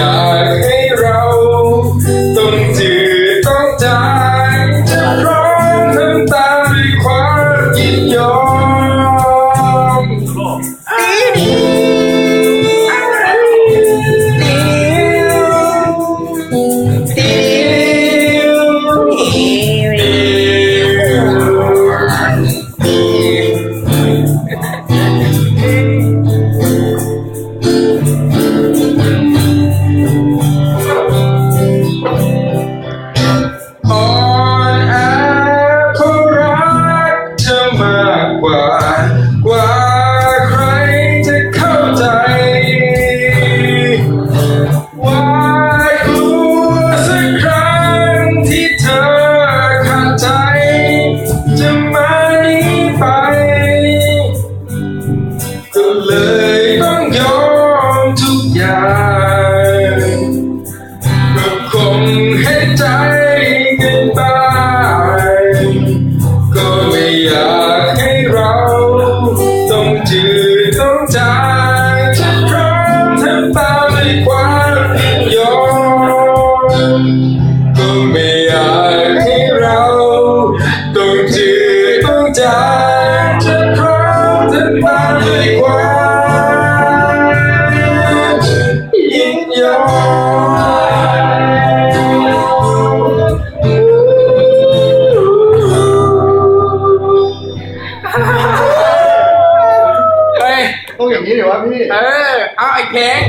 อยากให้เราต้องจืดต้องจาง ก็ไม่อยากให้เราต้องจืดต้องจจะพร้อมจะมาด้วยความยินยอม ต้องอย่นี้หรอวพี่ เออ เอาไอ้เพลง